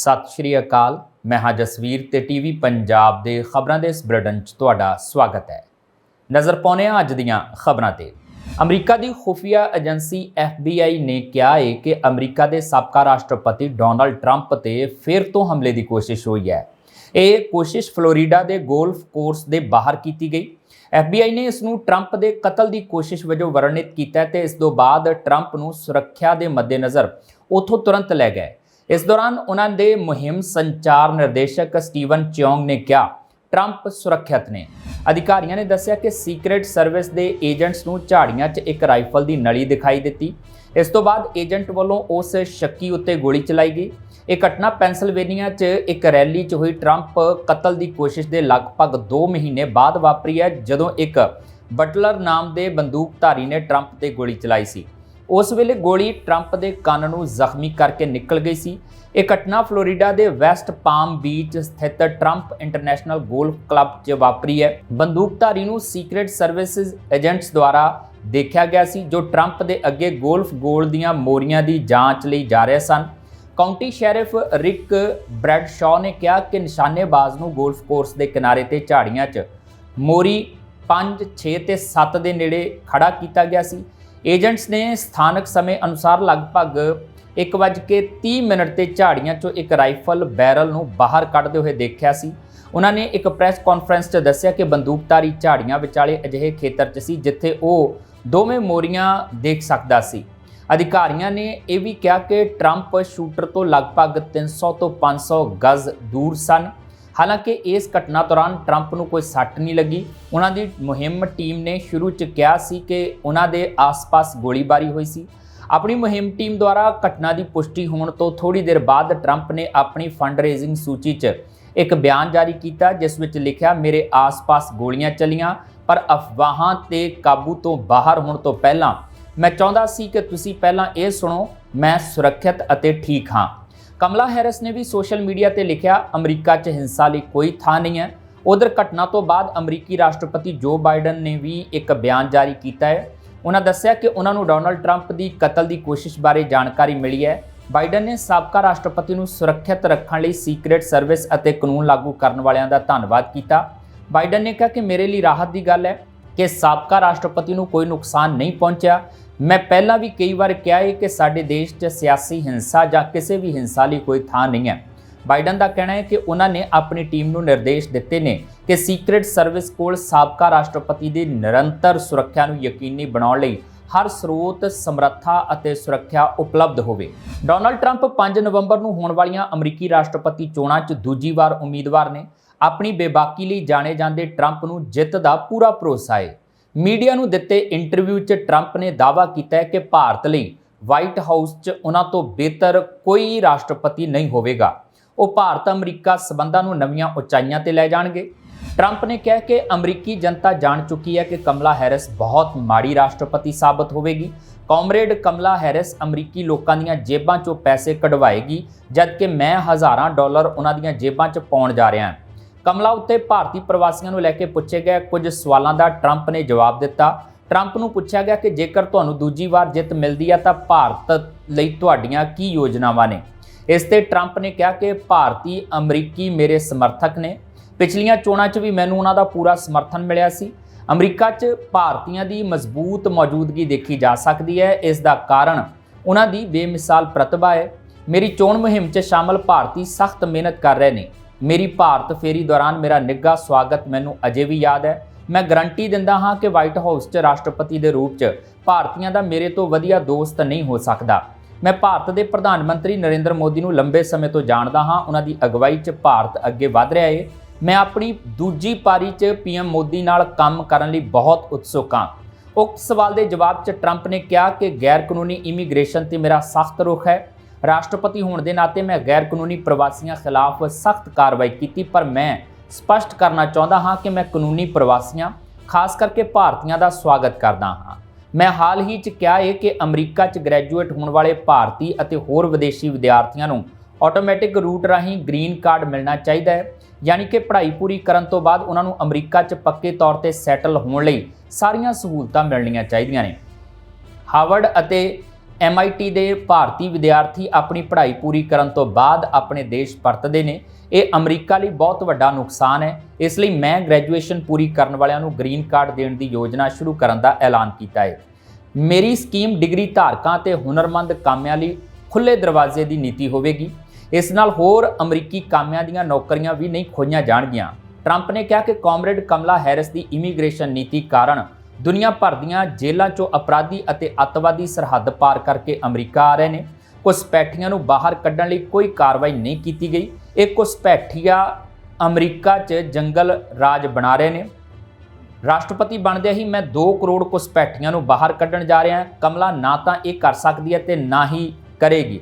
ਸਤਿ ਸ਼੍ਰੀ ਅਕਾਲ। ਮੈਂ ਹਾਂ ਜਸਵੀਰ ਤੇ ਟੀਵੀ ਪੰਜਾਬ ਦੇ ਖਬਰਾਂ ਦੇ ਇਸ ਬੁਲੇਟਿਨ 'ਚ ਤੁਹਾਡਾ ਸਵਾਗਤ ਹੈ। ਨਜ਼ਰ ਪਾਉਂਦੇ ਹਾਂ ਅੱਜ ਦੀਆਂ ਖਬਰਾਂ ਤੇ। ਅਮਰੀਕਾ ਦੀ ਖੁਫੀਆ ਏਜੰਸੀ FBI ਨੇ ਕਿਹਾ ਹੈ ਕਿ ਅਮਰੀਕਾ ਦੇ ਸਾਬਕਾ ਰਾਸ਼ਟਰਪਤੀ ਡੋਨਲਡ ਟਰੰਪ ਤੇ ਫਿਰ ਤੋਂ ਹਮਲੇ ਦੀ ਕੋਸ਼ਿਸ਼ ਹੋਈ ਹੈ। ਇਹ ਕੋਸ਼ਿਸ਼ ਫਲੋਰੀਡਾ ਦੇ ਗੋਲਫ ਕੋਰਸ ਦੇ ਬਾਹਰ ਕੀਤੀ ਗਈ। FBI ਨੇ ਇਸ ਨੂੰ ਟਰੰਪ ਦੇ ਕਤਲ ਦੀ ਕੋਸ਼ਿਸ਼ ਵਜੋਂ ਵਰਣਿਤ ਕੀਤਾ ਹੈ ਤੇ ਇਸ ਤੋਂ ਬਾਅਦ ਟਰੰਪ ਨੂੰ ਸੁਰੱਖਿਆ ਦੇ ਮੱਦੇਨਜ਼ਰ ਉਥੋਂ ਤੁਰੰਤ ਲੈ ਗਏ। ਇਸ ਦੌਰਾਨ ਉਹਨਾਂ ਦੇ ਮੁਹਿੰਮ ਸੰਚਾਰ ਨਿਰਦੇਸ਼ਕ ਸਟੀਵਨ ਚਿਓਂਗ ਨੇ ਕਿਹਾ, ਟਰੰਪ ਸੁਰੱਖਿਅਤ ਨੇ। ਅਧਿਕਾਰੀਆਂ ਨੇ ਦੱਸਿਆ ਕਿ ਸੀਕ੍ਰੀਟ ਸਰਵਿਸ ਦੇ ਏਜੰਟਸ ਨੂੰ ਝਾੜੀਆਂ 'ਚ ਇੱਕ ਰਾਈਫਲ ਦੀ ਨਲੀ ਦਿਖਾਈ ਦਿੱਤੀ। ਇਸ ਤੋਂ ਬਾਅਦ ਏਜੰਟ ਵੱਲੋਂ ਉਸ ਸ਼ੱਕੀ ਉੱਤੇ ਗੋਲੀ ਚਲਾਈ ਗਈ। ਇਹ ਘਟਨਾ ਪੈਂਸਿਲਵੇਨੀਆ 'ਚ ਇੱਕ ਰੈਲੀ 'ਚ ਹੋਈ। ਟਰੰਪ ਕਤਲ ਦੀ ਕੋਸ਼ਿਸ਼ ਦੇ ਲਗਭਗ 2 ਮਹੀਨੇ ਬਾਅਦ ਵਾਪਰੀ ਹੈ, ਜਦੋਂ ਇੱਕ ਬਟਲਰ ਨਾਮ ਦੇ ਬੰਦੂਕਧਾਰੀ ਨੇ ਟਰੰਪ ਤੇ ਗੋਲੀ ਚਲਾਈ ਸੀ। ਉਸ ਵੇਲੇ ਗੋਲੀ ਟਰੰਪ ਦੇ ਕੰਨ ਨੂੰ ਜ਼ਖਮੀ ਕਰਕੇ ਨਿਕਲ ਗਈ ਸੀ। ਇਹ ਘਟਨਾ ਫਲੋਰੀਡਾ ਦੇ ਵੈਸਟ ਪਾਮ ਬੀਚ ਸਥਿਤ ਟਰੰਪ ਇੰਟਰਨੈਸ਼ਨਲ ਗੋਲਫ ਕਲੱਬ 'ਚ ਵਾਪਰੀ ਹੈ। ਬੰਦੂਕਧਾਰੀ ਨੂੰ ਸੀਕ੍ਰੀਟ ਸਰਵਿਸਿਜ਼ ਏਜੰਟਸ ਦੁਆਰਾ ਦੇਖਿਆ ਗਿਆ ਸੀ, ਜੋ ਟਰੰਪ ਦੇ ਅੱਗੇ ਗੋਲਫ ਗੋਲ ਦੀਆਂ ਮੋਰੀਆਂ ਦੀ ਜਾਂਚ ਲਈ ਜਾ ਰਹੇ ਸਨ। ਕਾਉਂਟੀ ਸ਼ੈਰਿਫ ਰਿਕ ਬ੍ਰੈਡਸ਼ਾw ਨੇ ਕਿਹਾ ਕਿ ਨਿਸ਼ਾਨੇਬਾਜ਼ ਨੂੰ ਗੋਲਫ ਕੋਰਸ ਦੇ ਕਿਨਾਰੇ ਤੇ ਝਾੜੀਆਂ 'ਚ ਮੋਰੀ 5 6 ਤੇ 7 ਦੇ ਨੇੜੇ ਖੜਾ ਕੀਤਾ ਗਿਆ ਸੀ। ਏਜੰਟਸ ਨੇ ਸਥਾਨਕ ਸਮੇਂ ਅਨੁਸਾਰ ਲਗਭਗ 1:30 ਮਿੰਟ ਤੇ ਝਾੜੀਆਂ 'ਚੋਂ ਇੱਕ ਰਾਈਫਲ ਬੈਰਲ ਨੂੰ ਬਾਹਰ ਕੱਢਦੇ ਹੋਏ ਦੇਖਿਆ ਸੀ। ਉਹਨਾਂ ਨੇ ਇੱਕ ਪ੍ਰੈਸ ਕਾਨਫਰੰਸ 'ਚ ਦੱਸਿਆ ਕਿ ਬੰਦੂਕਧਾਰੀ ਝਾੜੀਆਂ ਵਿਚਾਲੇ ਅਜਿਹੇ ਖੇਤਰ 'ਚ ਸੀ ਜਿੱਥੇ ਉਹ ਦੋਵੇਂ ਮੋਰੀਆਂ ਦੇਖ ਸਕਦਾ ਸੀ। ਅਧਿਕਾਰੀਆਂ ਨੇ ਇਹ ਵੀ ਕਿਹਾ ਕਿ ਟਰੰਪ ਸ਼ੂਟਰ ਤੋਂ ਲਗਭਗ 300 ਤੋਂ 500 ਗਜ਼ ਦੂਰ ਸਨ। ਹਾਲਾਂਕਿ ਇਸ ਘਟਨਾ ਦੌਰਾਨ ਟਰੰਪ ਨੂੰ ਕੋਈ ਸੱਟ ਨਹੀਂ ਲੱਗੀ। ਉਹਨਾਂ ਦੀ ਮੁਹਿੰਮ ਟੀਮ ਨੇ ਸ਼ੁਰੂ 'ਚ ਕਿਹਾ ਸੀ ਕਿ ਉਹਨਾਂ ਦੇ ਆਸ-ਪਾਸ ਗੋਲੀਬਾਰੀ ਹੋਈ ਸੀ। ਆਪਣੀ ਮੁਹਿੰਮ ਟੀਮ ਦੁਆਰਾ ਘਟਨਾ ਦੀ ਪੁਸ਼ਟੀ ਹੋਣ ਤੋਂ ਥੋੜੀ ਦੇਰ ਬਾਅਦ ਟਰੰਪ ਨੇ ਆਪਣੀ ਫੰਡ ਰੇਜ਼ਿੰਗ ਸੂਚੀ 'ਚ ਇੱਕ ਬਿਆਨ ਜਾਰੀ ਕੀਤਾ, ਜਿਸ ਵਿੱਚ ਲਿਖਿਆ, ਮੇਰੇ ਆਸ-ਪਾਸ ਗੋਲੀਆਂ ਚੱਲੀਆਂ, ਪਰ ਅਫਵਾਹਾਂ ਤੇ ਕਾਬੂ ਤੋਂ ਬਾਹਰ ਹੋਣ ਤੋਂ ਪਹਿਲਾਂ ਮੈਂ ਚਾਹੁੰਦਾ ਸੀ ਕਿ ਤੁਸੀਂ ਪਹਿਲਾਂ ਇਹ ਸੁਣੋ, ਮੈਂ ਸੁਰੱਖਿਅਤ ਅਤੇ ਠੀਕ ਹਾਂ। ਕਮਲਾ ਹੈਰਿਸ ਨੇ ਵੀ ਸੋਸ਼ਲ ਮੀਡੀਆ ਤੇ ਲਿਖਿਆ, ਅਮਰੀਕਾ 'ਚ ਹਿੰਸਾ ਲਈ ਕੋਈ ਥਾਂ ਨਹੀਂ ਹੈ। ਉਧਰ ਘਟਨਾ ਤੋਂ ਬਾਅਦ ਅਮਰੀਕੀ ਰਾਸ਼ਟਰਪਤੀ ਜੋ ਬਾਈਡਨ ਨੇ ਵੀ ਇੱਕ ਬਿਆਨ ਜਾਰੀ ਕੀਤਾ ਹੈ। ਉਹਨਾਂ ਦੱਸਿਆ ਕਿ ਉਹਨਾਂ ਨੂੰ ਡੋਨਲਡ ਟਰੰਪ ਦੀ ਕਤਲ ਦੀ ਕੋਸ਼ਿਸ਼ ਬਾਰੇ ਜਾਣਕਾਰੀ ਮਿਲੀ ਹੈ। ਬਾਈਡਨ ਨੇ ਸਾਬਕਾ ਰਾਸ਼ਟਰਪਤੀ ਨੂੰ ਸੁਰੱਖਿਅਤ ਰੱਖਣ ਲਈ ਸੀਕ੍ਰੀਟ ਸਰਵਿਸ ਅਤੇ ਕਾਨੂੰਨ ਲਾਗੂ ਕਰਨ ਵਾਲਿਆਂ ਦਾ ਧੰਨਵਾਦ ਕੀਤਾ। ਬਾਈਡਨ ਨੇ ਕਿਹਾ ਕਿ ਮੇਰੇ ਲਈ ਰਾਹਤ ਦੀ ਗੱਲ ਹੈ ਕਿ ਸਾਬਕਾ ਰਾਸ਼ਟਰਪਤੀ ਨੂੰ ਕੋਈ ਨੁਕਸਾਨ ਨਹੀਂ ਪਹੁੰਚਿਆ। ਮੈਂ ਪਹਿਲਾਂ ਵੀ ਕਈ ਵਾਰ ਕਿਹਾ ਹੈ ਕਿ ਸਾਡੇ ਦੇਸ਼ 'ਚ ਸਿਆਸੀ ਹਿੰਸਾ ਜਾਂ ਕਿਸੇ ਵੀ ਹਿੰਸਾ ਲਈ ਕੋਈ ਥਾਂ ਨਹੀਂ ਹੈ। ਬਾਈਡਨ ਦਾ ਕਹਿਣਾ ਹੈ ਕਿ ਉਹਨਾਂ ਨੇ ਆਪਣੀ ਟੀਮ ਨੂੰ ਨਿਰਦੇਸ਼ ਦਿੱਤੇ ਨੇ ਕਿ ਸੀਕ੍ਰੀਟ ਸਰਵਿਸ ਕੋਲ ਸਾਬਕਾ ਰਾਸ਼ਟਰਪਤੀ ਦੀ ਨਿਰੰਤਰ ਸੁਰੱਖਿਆ ਨੂੰ ਯਕੀਨੀ ਬਣਾਉਣ ਲਈ ਹਰ ਸਰੋਤ, ਸਮਰੱਥਾ ਅਤੇ ਸੁਰੱਖਿਆ ਉਪਲਬਧ ਹੋਵੇ। ਡੋਨਲਡ ਟਰੰਪ 5 ਨਵੰਬਰ ਨੂੰ ਹੋਣ ਵਾਲੀਆਂ ਅਮਰੀਕੀ ਰਾਸ਼ਟਰਪਤੀ ਚੋਣਾਂ 'ਚ ਦੂਜੀ ਵਾਰ ਉਮੀਦਵਾਰ ਨੇ। ਆਪਣੀ ਬੇਬਾਕੀ ਲਈ ਜਾਣੇ ਜਾਂਦੇ ਟਰੰਪ ਨੂੰ ਜਿੱਤ ਦਾ ਪੂਰਾ ਭਰੋਸਾ ਹੈ ਮੀਡੀਆ ਨੂੰ ਦਿੱਤੇ ਇੰਟਰਵਿਊ 'ਚ ਟਰੰਪ ਨੇ ਦਾਅਵਾ ਕੀਤਾ ਕਿ ਭਾਰਤ ਲਈ ਵਾਈਟ ਹਾਊਸ 'ਚ ਉਹਨਾਂ ਤੋਂ ਬਿਹਤਰ ਕੋਈ ਰਾਸ਼ਟਰਪਤੀ ਨਹੀਂ ਹੋਵੇਗਾ। ਉਹ ਭਾਰਤ ਅਮਰੀਕਾ ਸਬੰਧਾਂ ਨੂੰ ਨਵੀਆਂ ਉਚਾਈਆਂ ਤੇ ਲੈ ਜਾਣਗੇ। ਟਰੰਪ ਨੇ ਕਿਹਾ ਕਿ ਅਮਰੀਕੀ ਜਨਤਾ ਜਾਣ ਚੁੱਕੀ ਹੈ ਕਿ ਕਮਲਾ ਹੈਰਿਸ ਬਹੁਤ ਮਾੜੀ ਰਾਸ਼ਟਰਪਤੀ ਸਾਬਤ ਹੋਵੇਗੀ। ਕਾਮਰੇਡ ਕਮਲਾ ਹੈਰਿਸ ਅਮਰੀਕੀ ਲੋਕਾਂ ਦੀਆਂ ਜੇਬਾਂ 'ਚੋਂ ਪੈਸੇ ਕਢਵਾਏਗੀ, ਜਦਕਿ ਮੈਂ ਹਜ਼ਾਰਾਂ ਡਾਲਰ ਉਹਨਾਂ ਦੀਆਂ ਜੇਬਾਂ 'ਚ ਪਾਉਣ ਜਾ ਰਿਹਾ ਹਾਂ। ਕਮਲਾ ਉੱਤੇ ਭਾਰਤੀ ਪ੍ਰਵਾਸੀਆਂ ਨੂੰ ਲੈ ਕੇ ਪੁੱਛੇ ਗਏ ਕੁਝ ਸਵਾਲਾਂ ਦਾ ਟਰੰਪ ਨੇ ਜਵਾਬ ਦਿੱਤਾ। ਟਰੰਪ ਨੂੰ ਪੁੱਛਿਆ ਗਿਆ ਕਿ ਜੇਕਰ ਤੁਹਾਨੂੰ ਦੂਜੀ ਵਾਰ ਜਿੱਤ ਮਿਲਦੀ ਹੈ ਤਾਂ ਭਾਰਤ ਲਈ ਤੁਹਾਡੀਆਂ ਕੀ ਯੋਜਨਾਵਾਂ ਨੇ? ਇਸ ਤੇ ਟਰੰਪ ਨੇ ਕਿਹਾ ਕਿ ਭਾਰਤੀ ਅਮਰੀਕੀ ਮੇਰੇ ਸਮਰਥਕ ਨੇ। ਪਿਛਲੀਆਂ ਚੋਣਾਂ 'ਚ ਵੀ ਮੈਨੂੰ ਉਹਨਾਂ ਦਾ ਪੂਰਾ ਸਮਰਥਨ ਮਿਲਿਆ ਸੀ। ਅਮਰੀਕਾ 'ਚ ਭਾਰਤੀਆਂ ਦੀ ਮਜ਼ਬੂਤ ਮੌਜੂਦਗੀ ਦੇਖੀ ਜਾ ਸਕਦੀ ਹੈ। ਇਸ ਦਾ ਕਾਰਨ ਉਹਨਾਂ ਦੀ ਬੇਮਿਸਾਲ ਪ੍ਰਤਿਭਾ ਹੈ। ਮੇਰੀ ਚੋਣ ਮੁਹਿੰਮ 'ਚ ਸ਼ਾਮਲ ਭਾਰਤੀ ਸਖਤ ਮਿਹਨਤ ਕਰ ਰਹੇ ਨੇ। ਮੇਰੀ ਭਾਰਤ ਫੇਰੀ ਦੌਰਾਨ ਮੇਰਾ ਨਿੱਘਾ ਸਵਾਗਤ ਮੈਨੂੰ ਅਜੇ ਵੀ ਯਾਦ ਹੈ। ਮੈਂ ਗਰੰਟੀ ਦਿੰਦਾ ਹਾਂ ਕਿ ਵਾਈਟ ਹਾਊਸ 'ਚ ਰਾਸ਼ਟਰਪਤੀ ਦੇ ਰੂਪ 'ਚ ਭਾਰਤੀਆਂ ਦਾ ਮੇਰੇ ਤੋਂ ਵਧੀਆ ਦੋਸਤ ਨਹੀਂ ਹੋ ਸਕਦਾ। ਮੈਂ ਭਾਰਤ ਦੇ ਪ੍ਰਧਾਨ ਮੰਤਰੀ ਨਰਿੰਦਰ ਮੋਦੀ ਨੂੰ ਲੰਬੇ ਸਮੇਂ ਤੋਂ ਜਾਣਦਾ ਹਾਂ। ਉਹਨਾਂ ਦੀ ਅਗਵਾਈ 'ਚ ਭਾਰਤ ਅੱਗੇ ਵਧ ਰਿਹਾ ਏ। ਮੈਂ ਆਪਣੀ ਦੂਜੀ ਪਾਰੀ 'ਚ ਪੀਐਮ ਮੋਦੀ ਨਾਲ ਕੰਮ ਕਰਨ ਲਈ ਬਹੁਤ ਉਤਸੁਕ ਹਾਂ। ਉਕਤ ਸਵਾਲ ਦੇ ਜਵਾਬ 'ਚ ਟਰੰਪ ਨੇ ਕਿਹਾ ਕਿ ਗੈਰ ਕਾਨੂੰਨੀ ਇਮੀਗ੍ਰੇਸ਼ਨ ਤੇ ਮੇਰਾ ਸਖਤ ਰੁਖ ਹੈ। ਰਾਸ਼ਟਰਪਤੀ ਹੋਣ ਦੇ ਨਾਤੇ ਮੈਂ ਗੈਰ ਕਾਨੂੰਨੀ ਪ੍ਰਵਾਸੀਆਂ ਖਿਲਾਫ ਸਖਤ ਕਾਰਵਾਈ ਕੀਤੀ, ਪਰ ਮੈਂ ਸਪਸ਼ਟ ਕਰਨਾ ਚਾਹੁੰਦਾ ਹਾਂ ਕਿ ਮੈਂ ਕਾਨੂੰਨੀ ਪ੍ਰਵਾਸੀਆਂ, ਖਾਸ ਕਰਕੇ ਭਾਰਤੀਆਂ ਦਾ ਸਵਾਗਤ ਕਰਦਾ ਹਾਂ। ਮੈਂ ਹਾਲ ਹੀ 'ਚ ਕਿਹਾ ਹੈ ਕਿ ਅਮਰੀਕਾ 'ਚ ਗ੍ਰੈਜੂਏਟ ਹੋਣ ਵਾਲੇ ਭਾਰਤੀ ਅਤੇ ਹੋਰ ਵਿਦੇਸ਼ੀ ਵਿਦਿਆਰਥੀਆਂ ਨੂੰ ਆਟੋਮੈਟਿਕ ਰੂਟ ਰਾਹੀਂ ਗ੍ਰੀਨ ਕਾਰਡ ਮਿਲਣਾ ਚਾਹੀਦਾ ਹੈ, ਯਾਨੀ ਕਿ ਪੜ੍ਹਾਈ ਪੂਰੀ ਕਰਨ ਤੋਂ ਬਾਅਦ ਉਹਨਾਂ ਨੂੰ ਅਮਰੀਕਾ 'ਚ ਪੱਕੇ ਤੌਰ ਤੇ ਸੈਟਲ ਹੋਣ ਲਈ ਸਾਰੀਆਂ ਸਹੂਲਤਾਂ ਮਿਲਣੀਆਂ ਚਾਹੀਦੀਆਂ ਨੇ। ਹਾਵਰਡ ਅਤੇ MIT ਦੇ ਭਾਰਤੀ ਵਿਦਿਆਰਥੀ ਆਪਣੀ ਪੜ੍ਹਾਈ ਪੂਰੀ ਕਰਨ ਤੋਂ ਬਾਅਦ ਆਪਣੇ ਦੇਸ਼ ਪਰਤਦੇ ਨੇ। ਇਹ ਅਮਰੀਕਾ ਲਈ ਬਹੁਤ ਵੱਡਾ ਨੁਕਸਾਨ ਹੈ। ਇਸ ਲਈ ਮੈਂ ਗ੍ਰੈਜੂਏਸ਼ਨ ਪੂਰੀ ਕਰਨ ਵਾਲਿਆਂ ਨੂੰ ਗ੍ਰੀਨ ਕਾਰਡ ਦੇਣ ਦੀ ਯੋਜਨਾ ਸ਼ੁਰੂ ਕਰਨ ਦਾ ਐਲਾਨ ਕੀਤਾ ਹੈ। ਮੇਰੀ ਸਕੀਮ ਡਿਗਰੀ ਧਾਰਕਾਂ ਤੇ ਹੁਨਰਮੰਦ ਕਾਮਿਆਂ ਲਈ ਖੁੱਲੇ ਦਰਵਾਜ਼ੇ ਦੀ ਨੀਤੀ ਹੋਵੇਗੀ। ਇਸ ਨਾਲ ਹੋਰ ਅਮਰੀਕੀ ਕਾਮਿਆਂ ਦੀਆਂ ਨੌਕਰੀਆਂ ਵੀ ਨਹੀਂ ਖੋਈਆਂ ਜਾਣਗੀਆਂ। ਟਰੰਪ ਨੇ ਕਿਹਾ ਕਿ ਕਾਮਰੇਡ ਕਮਲਾ ਹੈਰਿਸ ਦੀ ਇਮੀਗ੍ਰੇਸ਼ਨ ਨੀਤੀ ਕਾਰਨ ਦੁਨੀਆ ਭਰ ਦੀਆਂ ਜੇਲ੍ਹਾਂ 'ਚੋਂ ਅਪਰਾਧੀ ਅਤੇ ਅੱਤਵਾਦੀ ਸਰਹੱਦ ਪਾਰ ਕਰਕੇ ਅਮਰੀਕਾ ਆ ਰਹੇ ਨੇ। ਘੁਸਪੈਠੀਆਂ ਨੂੰ ਬਾਹਰ ਕੱਢਣ ਲਈ ਕੋਈ ਕਾਰਵਾਈ ਨਹੀਂ ਕੀਤੀ ਗਈ। ਇਹ ਘੁਸਪੈਠੀਆ ਅਮਰੀਕਾ 'ਚ ਜੰਗਲ ਰਾਜ ਬਣਾ ਰਹੇ ਨੇ। ਰਾਸ਼ਟਰਪਤੀ ਬਣਦਿਆਂ ਹੀ ਮੈਂ 2 ਕਰੋੜ ਘੁਸਪੈਠੀਆਂ ਨੂੰ ਬਾਹਰ ਕੱਢਣ ਜਾ ਰਿਹਾ ਹਾਂ। ਕਮਲਾ ਨਾ ਤਾਂ ਇਹ ਕਰ ਸਕਦੀ ਹੈ ਤੇ ਨਾ ਹੀ ਕਰੇਗੀ।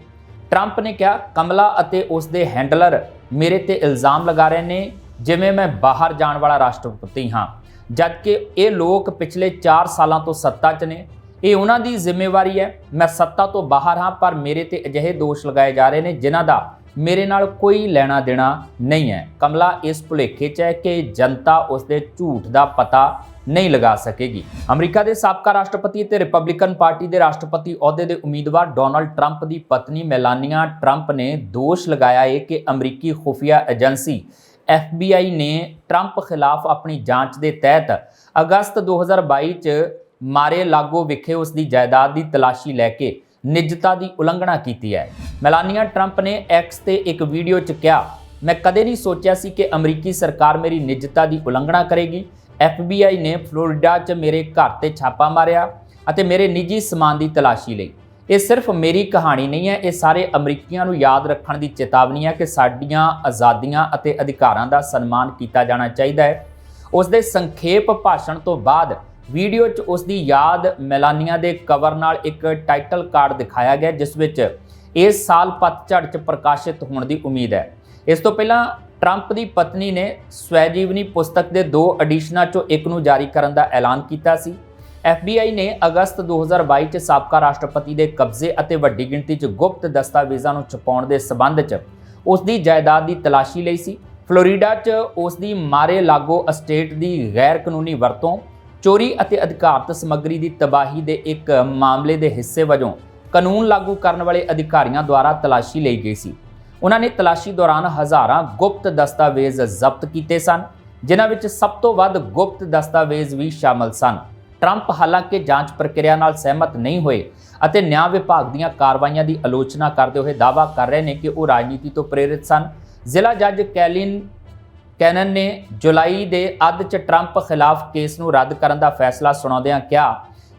ਟਰੰਪ ਨੇ ਕਿਹਾ, ਕਮਲਾ ਅਤੇ ਉਸ ਦੇ ਹੈਂਡਲਰ ਮੇਰੇ ਤੇ ਇਲਜ਼ਾਮ ਲਗਾ ਰਹੇ ਨੇ, ਜਿਵੇਂ ਮੈਂ ਬਾਹਰ ਜਾਣ ਵਾਲਾ ਰਾਸ਼ਟਰਪਤੀ ਹਾਂ। ਜਦਕਿ ਇਹ ਲੋਕ ਪਿਛਲੇ 4 ਸਾਲਾਂ ਤੋਂ ਸੱਤਾ 'ਚ ਨੇ। ਇਹ ਉਹਨਾਂ ਦੀ ਜ਼ਿੰਮੇਵਾਰੀ ਹੈ। ਮੈਂ ਸੱਤਾ ਤੋਂ ਬਾਹਰ ਹਾਂ, ਪਰ ਮੇਰੇ ਤੇ ਅਜਿਹੇ ਦੋਸ਼ ਲਗਾਏ ਜਾ ਰਹੇ ਨੇ ਜਿਨ੍ਹਾਂ ਦਾ ਮੇਰੇ ਨਾਲ ਕੋਈ ਲੈਣਾ ਦੇਣਾ ਨਹੀਂ ਹੈ। ਕਮਲਾ ਇਸ ਭੁਲੇਖੇ 'ਚ ਹੈ ਕਿ ਜਨਤਾ ਉਸ ਦੇ ਝੂਠ ਦਾ ਪਤਾ ਨਹੀਂ ਲਗਾ ਸਕੇਗੀ। ਅਮਰੀਕਾ ਦੇ ਸਾਬਕਾ ਰਾਸ਼ਟਰਪਤੀ ਤੇ ਰਿਪਬਲਿਕਨ ਪਾਰਟੀ ਦੇ ਰਾਸ਼ਟਰਪਤੀ ਅਹੁਦੇ ਦੇ ਉਮੀਦਵਾਰ ਡੋਨਲਡ ਟਰੰਪ ਦੀ ਪਤਨੀ ਮੈਲਾਨੀਆ ਟਰੰਪ ਨੇ ਦੋਸ਼ ਲਗਾਇਆ ਹੈ ਕਿ ਅਮਰੀਕੀ ਖੁਫੀਆ ਏਜੰਸੀ FBI ਨੇ ਟਰੰਪ ਖਿਲਾਫ ਆਪਣੀ ਜਾਂਚ ਦੇ ਤਹਿਤ ਅਗਸਤ 2022 ਚ ਮਾਰੇ ਲਾਗੋ ਵਿਖੇ ਉਸ ਦੀ ਜਾਇਦਾਦ ਦੀ ਤਲਾਸ਼ੀ ਲੈ ਕੇ ਨਿੱਜਤਾ ਦੀ ਉਲੰਘਣਾ ਕੀਤੀ ਹੈ। ਮੈਲਾਨੀਆ ਟਰੰਪ ਨੇ ਐਕਸ ਤੇ ਇੱਕ ਵੀਡੀਓ 'ਚ ਕਿਹਾ, ਮੈਂ ਕਦੇ ਨਹੀਂ ਸੋਚਿਆ ਸੀ ਕਿ ਅਮਰੀਕੀ ਸਰਕਾਰ ਮੇਰੀ ਨਿੱਜਤਾ ਦੀ ਉਲੰਘਣਾ ਕਰੇਗੀ। FBI ਨੇ ਫਲੋਰੀਡਾ 'ਚ ਮੇਰੇ ਘਰ ਤੇ ਛਾਪਾ ਮਾਰਿਆ ਅਤੇ ਮੇਰੇ ਨਿੱਜੀ ਸਮਾਨ ਦੀ ਤਲਾਸ਼ੀ ਲਈ। ਇਹ ਸਿਰਫ ਮੇਰੀ ਕਹਾਣੀ ਨਹੀਂ ਹੈ, ਇਹ ਸਾਰੇ ਅਮਰੀਕੀਆਂ ਨੂੰ ਯਾਦ ਰੱਖਣ ਦੀ ਚੇਤਾਵਨੀ ਹੈ ਕਿ ਸਾਡੀਆਂ ਆਜ਼ਾਦੀਆਂ ਅਤੇ ਅਧਿਕਾਰਾਂ ਦਾ ਸਨਮਾਨ ਕੀਤਾ ਜਾਣਾ ਚਾਹੀਦਾ ਹੈ। ਉਸ ਦੇ ਸੰਖੇਪ ਭਾਸ਼ਣ ਤੋਂ ਬਾਅਦ ਵੀਡੀਓ 'ਚ ਉਸ ਦੀ ਯਾਦ ਮੈਲਾਨੀਆ ਦੇ ਕਵਰ ਨਾਲ ਇੱਕ ਟਾਈਟਲ ਕਾਰਡ ਦਿਖਾਇਆ ਗਿਆ, ਜਿਸ ਵਿੱਚ ਇਸ ਸਾਲ ਪਤਝੜ 'ਚ ਪ੍ਰਕਾਸ਼ਿਤ ਹੋਣ ਦੀ ਉਮੀਦ ਹੈ। ਇਸ ਤੋਂ ਪਹਿਲਾਂ ਟਰੰਪ ਦੀ ਪਤਨੀ ਨੇ ਸਵੈਜੀਵਨੀ ਪੁਸਤਕ ਦੇ ਦੋ ਐਡੀਸ਼ਨਾਂ 'ਚੋਂ ਇੱਕ ਨੂੰ ਜਾਰੀ ਕਰਨ ਦਾ ਐਲਾਨ ਕੀਤਾ ਸੀ। FBI ਨੇ ਅਗਸਤ 2022 ਚ ਸਾਬਕਾ ਰਾਸ਼ਟਰਪਤੀ ਦੇ ਕਬਜ਼ੇ ਅਤੇ ਵੱਡੀ ਗਿਣਤੀ 'ਚ ਗੁਪਤ ਦਸਤਾਵੇਜ਼ਾਂ ਨੂੰ ਛੁਪਾਉਣ ਦੇ ਸਬੰਧ 'ਚ ਉਸ ਦੀ ਜਾਇਦਾਦ ਦੀ ਤਲਾਸ਼ੀ ਲਈ ਸੀ। ਫਲੋਰੀਡਾ 'ਚ ਉਸ ਦੀ ਮਾਰੇ ਲਾਗੋ ਅਸਟੇਟ ਦੀ ਗੈਰ ਕਾਨੂੰਨੀ ਵਰਤੋਂ, ਚੋਰੀ ਅਤੇ ਅਧਿਕਾਰਤ ਸਮੱਗਰੀ ਦੀ ਤਬਾਹੀ ਦੇ ਇੱਕ ਮਾਮਲੇ ਦੇ ਹਿੱਸੇ ਵਜੋਂ ਕਾਨੂੰਨ ਲਾਗੂ ਕਰਨ ਵਾਲੇ ਅਧਿਕਾਰੀਆਂ ਦੁਆਰਾ ਤਲਾਸ਼ੀ ਲਈ ਗਈ ਸੀ। ਉਹਨਾਂ ਨੇ ਤਲਾਸ਼ੀ ਦੌਰਾਨ ਹਜ਼ਾਰਾਂ ਗੁਪਤ ਦਸਤਾਵੇਜ਼ ਜ਼ਬਤ ਕੀਤੇ ਸਨ, ਜਿਨ੍ਹਾਂ ਵਿੱਚ ਸਭ ਤੋਂ ਵੱਧ ਗੁਪਤ ਦਸਤਾਵੇਜ਼ ਵੀ ਸ਼ਾਮਲ ਸਨ। ਟਰੰਪ ਹਾਲਾਂਕਿ ਜਾਂਚ ਪ੍ਰਕਿਰਿਆ ਨਾਲ ਸਹਿਮਤ ਨਹੀਂ ਹੋਏ ਅਤੇ ਨਿਆਂ ਵਿਭਾਗ ਦੀਆਂ ਕਾਰਵਾਈਆਂ ਦੀ ਆਲੋਚਨਾ ਕਰਦੇ ਹੋਏ ਦਾਅਵਾ ਕਰ ਰਹੇ ਨੇ ਕਿ ਉਹ ਰਾਜਨੀਤੀ ਤੋਂ ਪ੍ਰੇਰਿਤ ਸਨ। ਜ਼ਿਲ੍ਹਾ ਜੱਜ ਕੈਲਿਨ ਕੈਨਨ ਨੇ ਜੁਲਾਈ ਦੇ ਅੱਧ 'ਚ ਟਰੰਪ ਖਿਲਾਫ ਕੇਸ ਨੂੰ ਰੱਦ ਕਰਨ ਦਾ ਫੈਸਲਾ ਸੁਣਾਉਂਦਿਆਂ ਕਿਹਾ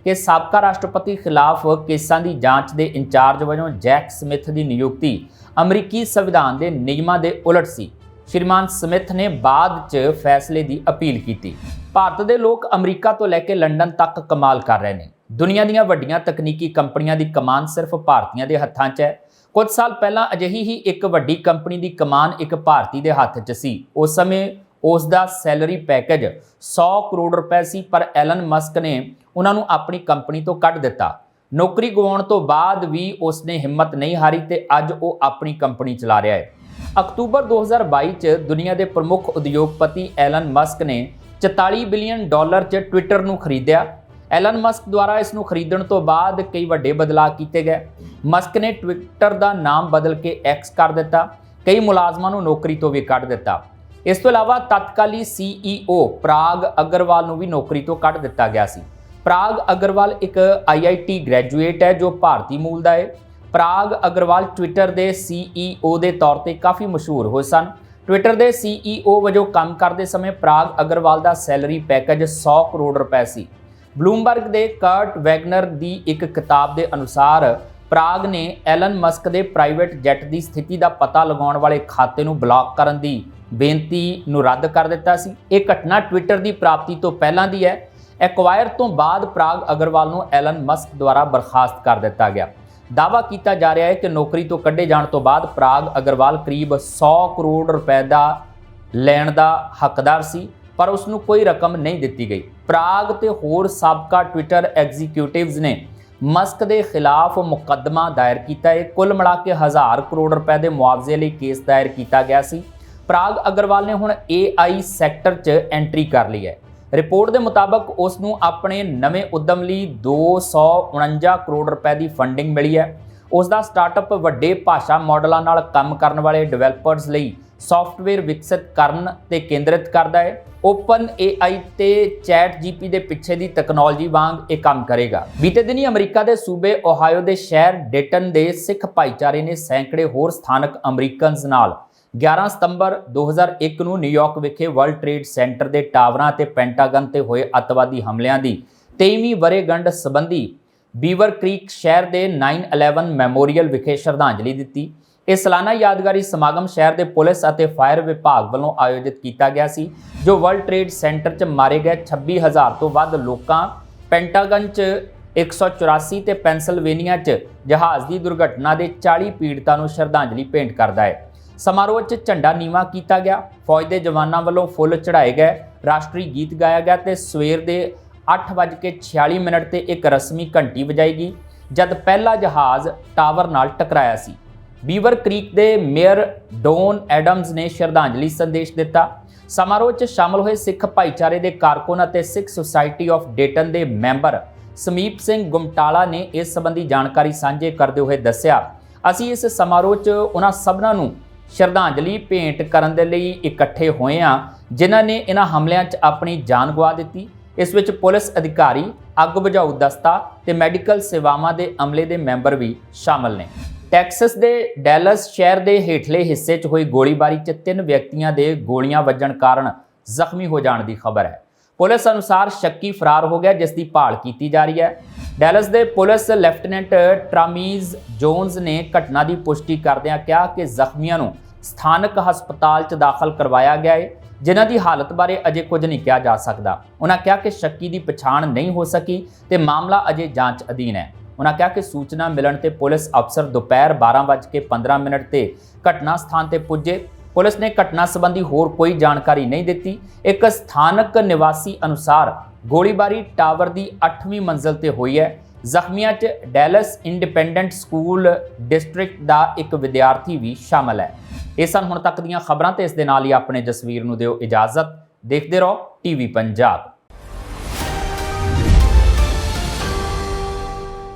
ਕਿ ਸਾਬਕਾ ਰਾਸ਼ਟਰਪਤੀ ਖਿਲਾਫ ਕੇਸਾਂ ਦੀ ਜਾਂਚ ਦੇ ਇੰਚਾਰਜ ਵਜੋਂ ਜੈਕ ਸਮਿਥ ਦੀ ਨਿਯੁਕਤੀ ਅਮਰੀਕੀ ਸੰਵਿਧਾਨ ਦੇ ਨਿਯਮਾਂ ਦੇ ਉਲਟ ਸੀ। ਸ਼੍ਰੀਮਾਨ ਸਮਿਥ ਨੇ ਬਾਅਦ 'ਚ ਫੈਸਲੇ ਦੀ ਅਪੀਲ ਕੀਤੀ। ਭਾਰਤ ਦੇ ਲੋਕ ਅਮਰੀਕਾ ਤੋਂ ਲੈ ਕੇ ਲੰਡਨ ਤੱਕ ਕਮਾਲ ਕਰ ਰਹੇ ਨੇ। ਦੁਨੀਆ ਦੀਆਂ ਵੱਡੀਆਂ ਤਕਨੀਕੀ ਕੰਪਨੀਆਂ ਦੀ ਕਮਾਨ ਸਿਰਫ ਭਾਰਤੀਆਂ ਦੇ ਹੱਥਾਂ 'ਚ ਹੈ। ਕੁਝ ਸਾਲ ਪਹਿਲਾਂ ਅਜਿਹੀ ਹੀ ਇੱਕ ਵੱਡੀ ਕੰਪਨੀ ਦੀ ਕਮਾਨ ਇੱਕ ਭਾਰਤੀ ਦੇ ਹੱਥ 'ਚ ਸੀ। ਉਸ ਸਮੇਂ ਉਸ ਦਾ ਸੈਲਰੀ ਪੈਕੇਜ 100 ਕਰੋੜ ਰੁਪਏ ਸੀ, ਪਰ ਐਲਨ ਮਸਕ ਨੇ ਉਹਨਾਂ ਨੂੰ ਆਪਣੀ ਕੰਪਨੀ ਤੋਂ ਕੱਢ ਦਿੱਤਾ। ਨੌਕਰੀ ਗਵਾਉਣ ਤੋਂ ਬਾਅਦ ਵੀ ਉਸ ਨੇ ਹਿੰਮਤ ਨਹੀਂ ਹਾਰੀ ਤੇ ਅੱਜ ਉਹ ਆਪਣੀ ਕੰਪਨੀ ਚਲਾ ਰਿਹਾ ਹੈ। ਅਕਤੂਬਰ 2022 ਚ ਦੁਨੀਆ ਦੇ ਪ੍ਰਮੁੱਖ ਉਦਯੋਗਪਤੀ ਐਲਨ ਮਸਕ ਨੇ 44 ਬਿਲੀਅਨ ਡਾਲਰ 'ਚ ਟਵਿੱਟਰ ਨੂੰ ਖਰੀਦਿਆ। ਐਲਨ ਮਸਕ ਦੁਆਰਾ ਇਸ ਨੂੰ ਖਰੀਦਣ ਤੋਂ ਬਾਅਦ ਕਈ ਵੱਡੇ ਬਦਲਾਅ ਕੀਤੇ ਗਏ। ਮਸਕ ਨੇ ਟਵਿੱਟਰ ਦਾ ਨਾਮ ਬਦਲ ਕੇ ਐਕਸ ਕਰ ਦਿੱਤਾ। ਕਈ ਮੁਲਾਜ਼ਮਾਂ ਨੂੰ ਨੌਕਰੀ ਤੋਂ ਵੀ ਕੱਢ ਦਿੱਤਾ। ਇਸ ਤੋਂ ਇਲਾਵਾ ਤਤਕਾਲੀ ਸੀਈਓ ਪ੍ਰਾਗ ਅਗਰਵਾਲ ਨੂੰ ਵੀ ਨੌਕਰੀ ਤੋਂ ਕੱਢ ਦਿੱਤਾ ਗਿਆ ਸੀ। ਪ੍ਰਾਗ ਅਗਰਵਾਲ ਇੱਕ ਆਈਆਈਟੀ ਗ੍ਰੈਜੂਏਟ ਹੈ ਜੋ ਭਾਰਤੀ ਮੂਲ ਦਾ ਹੈ। ਪ੍ਰਾਗ ਅਗਰਵਾਲ ਟਵਿੱਟਰ ਦੇ ਸੀਈਓ ਦੇ ਤੌਰ ਤੇ ਕਾਫੀ ਮਸ਼ਹੂਰ ਹੋਏ ਸਨ। ਟਵਿੱਟਰ ਦੇ ਸੀਈਓ ਵਜੋਂ ਕੰਮ ਕਰਦੇ ਸਮੇਂ ਪ੍ਰਾਗ ਅਗਰਵਾਲ ਦਾ ਸੈਲਰੀ ਪੈਕੇਜ 100 ਕਰੋੜ ਰੁਪਏ ਸੀ। ਬਲੂਮਬਰਗ ਦੇ ਕਰਟ ਵੈਗਨਰ ਦੀ ਇੱਕ ਕਿਤਾਬ ਦੇ ਅਨੁਸਾਰ, ਪ੍ਰਾਗ ਨੇ ਐਲਨ ਮਸਕ ਦੇ ਪ੍ਰਾਈਵੇਟ ਜੈਟ ਦੀ ਸਥਿਤੀ ਦਾ ਪਤਾ ਲਗਾਉਣ ਵਾਲੇ ਖਾਤੇ ਨੂੰ ਬਲੌਕ ਕਰਨ ਦੀ ਬੇਨਤੀ ਨੂੰ ਰੱਦ ਕਰ ਦਿੱਤਾ ਸੀ। ਇਹ ਘਟਨਾ ਟਵਿੱਟਰ ਦੀ ਪ੍ਰਾਪਤੀ ਤੋਂ ਪਹਿਲਾਂ ਦੀ ਹੈ। ਐਕਵਾਇਰ ਤੋਂ ਬਾਅਦ ਪ੍ਰਾਗ ਅਗਰਵਾਲ ਨੂੰ ਐਲਨ ਮਸਕ ਦੁਆਰਾ ਬਰਖਾਸਤ ਕਰ ਦਿੱਤਾ ਗਿਆ। ਦਾਅਵਾ ਕੀਤਾ ਜਾ ਰਿਹਾ ਹੈ ਕਿ ਨੌਕਰੀ ਤੋਂ ਕੱਢੇ ਜਾਣ ਤੋਂ ਬਾਅਦ ਪ੍ਰਾਗ ਅਗਰਵਾਲ ਕਰੀਬ 100 ਕਰੋੜ ਰੁਪਏ ਦਾ ਲੈਣ ਦਾ ਹੱਕਦਾਰ ਸੀ, ਪਰ ਉਸ ਨੂੰ ਕੋਈ ਰਕਮ ਨਹੀਂ ਦਿੱਤੀ ਗਈ। ਪ੍ਰਾਗ ਤੇ ਹੋਰ ਸਾਬਕਾ ਟਵਿੱਟਰ ਐਗਜ਼ੀਕਿਊਟਿਵਜ਼ ਨੇ ਮਸਕ ਦੇ ਖਿਲਾਫ ਮੁਕੱਦਮਾ ਦਾਇਰ ਕੀਤਾ ਹੈ। ਕੁੱਲ ਮਿਲਾ ਕੇ 1000 ਕਰੋੜ ਰੁਪਏ ਦੇ ਮੁਆਵਜ਼ੇ ਲਈ ਕੇਸ ਦਾਇਰ ਕੀਤਾ ਗਿਆ ਸੀ। ਪ੍ਰਾਗ ਅਗਰਵਾਲ ਨੇ ਹੁਣ AI ਸੈਕਟਰ 'ਚ ਐਂਟਰੀ ਕਰ ਲਈ ਹੈ। ਰਿਪੋਰਟ ਦੇ ਮੁਤਾਬਕ ਉਸ ਨੂੰ ਆਪਣੇ ਨਵੇਂ ਉਦਮ ਲਈ 249 ਕਰੋੜ ਰੁਪਏ ਦੀ ਫੰਡਿੰਗ ਮਿਲੀ ਹੈ। ਉਸ ਦਾ ਸਟਾਰਟਅਪ ਵੱਡੇ ਭਾਸ਼ਾ ਮਾਡਲਾਂ ਨਾਲ ਕੰਮ ਕਰਨ ਵਾਲੇ ਡਿਵੈਲਪਰਸ ਲਈ ਸੌਫਟਵੇਅਰ ਵਿਕਸਿਤ ਕਰਨ ਤੇ ਕੇਂਦਰਿਤ ਕਰਦਾ ਹੈ। ਓਪਨ AI ਤੇ ਚੈਟ GP ਦੇ ਪਿੱਛੇ ਦੀ ਟੈਕਨੋਲੋਜੀ ਵਾਂਗ ਇਹ ਕੰਮ ਕਰੇਗਾ। ਬੀਤੇ ਦਿਨੀ ਅਮਰੀਕਾ ਦੇ ਸੂਬੇ ਓਹਾਇਓ ਦੇ ਸ਼ਹਿਰ ਡੇਟਨ ਦੇ ਸਿੱਖ ਭਾਈਚਾਰੇ ਨੇ ਸੈਂਕੜੇ ਹੋਰ ਸਥਾਨਕ ਅਮਰੀਕਨਸ ਨਾਲ 11 ਸਤੰਬਰ 2001 ਨੂੰ ਨਿਊਯਾਰਕ ਵਿਖੇ ਵਰਲਡ ਟ੍ਰੇਡ ਸੈਂਟਰ ਦੇ ਟਾਵਰਾਂ ਤੇ ਪੈਂਟਾਗਨ ਤੇ ਹੋਏ ਅੱਤਵਾਦੀ ਹਮਲਿਆਂ ਦੀ 23ਵੀਂ ਵਰ੍ਹੇਗੰਢ ਸੰਬੰਧੀ ਬੀਵਰ ਕ੍ਰੀਕ ਸ਼ਹਿਰ ਦੇ 9/11 ਮੈਮੋਰੀਅਲ ਵਿਖੇ ਸ਼ਰਧਾਂਜਲੀ ਦਿੱਤੀ। ਇਹ ਸਾਲਾਨਾ ਯਾਦਗਾਰੀ ਸਮਾਗਮ ਸ਼ਹਿਰ ਦੇ ਪੁਲਿਸ ਅਤੇ ਫਾਇਰ ਵਿਭਾਗ ਵੱਲੋਂ ਆਯੋਜਿਤ ਕੀਤਾ ਗਿਆ ਸੀ, ਜੋ ਵਰਲਡ ਟ੍ਰੇਡ ਸੈਂਟਰ 'ਚ ਮਾਰੇ ਗਏ 26000 ਤੋਂ ਵੱਧ ਲੋਕਾਂ, ਪੈਂਟਾਗਨ 'ਚ 184 ਤੇ ਪੈਂਸਲਵੇਨੀਆ 'ਚ ਜਹਾਜ਼ ਦੀ ਦੁਰਘਟਨਾ ਦੇ 40 ਪੀੜਤਾਂ ਨੂੰ ਸ਼ਰਧਾਂਜਲੀ ਭੇਂਟ ਕਰਦਾ ਹੈ। ਸਮਾਰੋਹ 'ਚ ਝੰਡਾ ਨੀਵਾ ਕੀਤਾ ਗਿਆ। ਫੌਜ ਦੇ ਜਵਾਨਾਂ ਵੱਲੋਂ ਫੁੱਲ ਚੜਾਏ ਗਏ। ਰਾਸ਼ਟਰੀ ਗੀਤ ਗਾਇਆ ਗਿਆ ਤੇ ਸਵੇਰ ਦੇ 8:46 ਮਿੰਟ ਤੇ ਇੱਕ ਰਸਮੀ ਘੰਟੀ ਵਜਾਈ ਗਈ, ਜਦ ਪਹਿਲਾ ਜਹਾਜ਼ ਟਾਵਰ ਨਾਲ ਟਕਰਾਇਆ ਸੀ। ਬੀਵਰ ਕ੍ਰੀਕ ਦੇ ਮੇਅਰ ਡੋਨ ਐਡਮਸ ਨੇ ਸ਼ਰਧਾਂਜਲੀ ਸੰਦੇਸ਼ ਦਿੱਤਾ। ਸਮਾਰੋਹ 'ਚ ਸ਼ਾਮਲ ਹੋਏ ਸਿੱਖ ਭਾਈਚਾਰੇ ਦੇ ਕਾਰਕੁਨ ਅਤੇ ਸਿੱਖ ਸੁਸਾਇਟੀ ਆਫ ਡੇਟਨ ਦੇ ਮੈਂਬਰ ਸਮੀਪ ਸਿੰਘ ਗੁਮਟਾਲਾ ਨੇ ਇਸ ਸੰਬੰਧੀ ਜਾਣਕਾਰੀ ਸਾਂਝੇ ਕਰਦੇ ਹੋਏ ਦੱਸਿਆ, ਅਸੀਂ ਇਸ ਸਮਾਰੋਹ 'ਚ ਉਹਨਾਂ ਸਭਨਾਂ ਨੂੰ ਸ਼ਰਧਾਂਜਲੀ ਭੇਂਟ ਕਰਨ ਦੇ ਲਈ ਇਕੱਠੇ ਹੋਏ ਹਾਂ, ਜਿਨ੍ਹਾਂ ਨੇ ਇਹਨਾਂ ਹਮਲਿਆਂ 'ਚ ਆਪਣੀ ਜਾਨ ਗਵਾ ਦਿੱਤੀ। ਇਸ ਵਿੱਚ ਪੁਲਿਸ ਅਧਿਕਾਰੀ, ਅੱਗ ਬੁਝਾਊ ਦਸਤਾ ਤੇ ਮੈਡੀਕਲ ਸੇਵਾਵਾਂ ਦੇ ਅਮਲੇ ਦੇ ਮੈਂਬਰ ਵੀ ਸ਼ਾਮਲ ਨੇ। ਟੈਕਸਸ ਦੇ ਡੈਲਸ ਸ਼ਹਿਰ ਦੇ ਹੇਠਲੇ ਹਿੱਸੇ 'ਚ ਹੋਈ ਗੋਲੀਬਾਰੀ 'ਚ ਤਿੰਨ ਵਿਅਕਤੀਆਂ ਦੇ ਗੋਲੀਆਂ ਵੱਜਣ ਕਾਰਨ ਜ਼ਖਮੀ ਹੋ ਜਾਣ ਦੀ ਖਬਰ ਹੈ। ਪੁਲਿਸ ਅਨੁਸਾਰ ਸ਼ੱਕੀ ਫਰਾਰ ਹੋ ਗਿਆ, ਜਿਸ ਦੀ ਭਾਲ ਕੀਤੀ ਜਾ ਰਹੀ ਹੈ। ਡੈਲਸ ਦੇ ਪੁਲਿਸ ਲੈਫਟੀਨੈਂਟ ਟਰਾਮੀਜ਼ ਜੋਨਸ ਨੇ ਘਟਨਾ ਦੀ ਪੁਸ਼ਟੀ ਕਰਦਿਆਂ ਕਿਹਾ ਕਿ ਜ਼ਖਮੀਆਂ ਨੂੰ ਸਥਾਨਕ ਹਸਪਤਾਲ 'ਚ ਦਾਖਲ ਕਰਵਾਇਆ ਗਿਆ ਹੈ ਜਿਨ੍ਹਾਂ ਦੀ ਹਾਲਤ ਬਾਰੇ ਅਜੇ ਕੁਝ ਨਹੀਂ ਕਿਹਾ ਜਾ ਸਕਦਾ। ਉਹਨਾਂ ਕਿਹਾ ਕਿ ਸ਼ੱਕੀ ਦੀ ਪਛਾਣ ਨਹੀਂ ਹੋ ਸਕੀ ਤੇ ਮਾਮਲਾ ਅਜੇ ਜਾਂਚ ਅਧੀਨ ਹੈ। ਉਹਨਾਂ ਕਿਹਾ ਕਿ ਸੂਚਨਾ ਮਿਲਣ ਤੇ ਪੁਲਿਸ ਅਫਸਰ ਦੁਪਹਿਰ 12:15 ਮਿੰਟ ਤੇ ਘਟਨਾ ਸਥਾਨ ਤੇ ਪੁੱਜੇ। ਪੁਲਿਸ ਨੇ ਘਟਨਾ ਸੰਬੰਧੀ ਹੋਰ ਕੋਈ ਜਾਣਕਾਰੀ ਨਹੀਂ ਦਿੱਤੀ। ਇੱਕ ਸਥਾਨਕ ਨਿਵਾਸੀ ਅਨੁਸਾਰ ਗੋਲੀਬਾਰੀ ਟਾਵਰ ਦੀ 8ਵੀਂ ਮੰਜ਼ਲ ਤੇ ਹੋਈ ਹੈ। ਜ਼ਖਮੀਆਂ 'ਚ ਡੈਲਸ ਇੰਡੀਪੈਂਡੈਂਟ ਸਕੂਲ ਡਿਸਟ੍ਰਿਕਟ ਦਾ ਇੱਕ ਵਿਦਿਆਰਥੀ ਵੀ ਸ਼ਾਮਲ ਹੈ। ਇਹ ਸਨ ਹੁਣ ਤੱਕ ਦੀਆਂ ਖਬਰਾਂ ਤੇ ਇਸ ਦੇ ਨਾਲ ਹੀ ਆਪਣੇ ਜਸਵੀਰ ਨੂੰ ਦਿਓ ਇਜਾਜ਼ਤ। ਦੇਖਦੇ ਰਹੋ ਟੀਵੀ ਪੰਜਾਬ।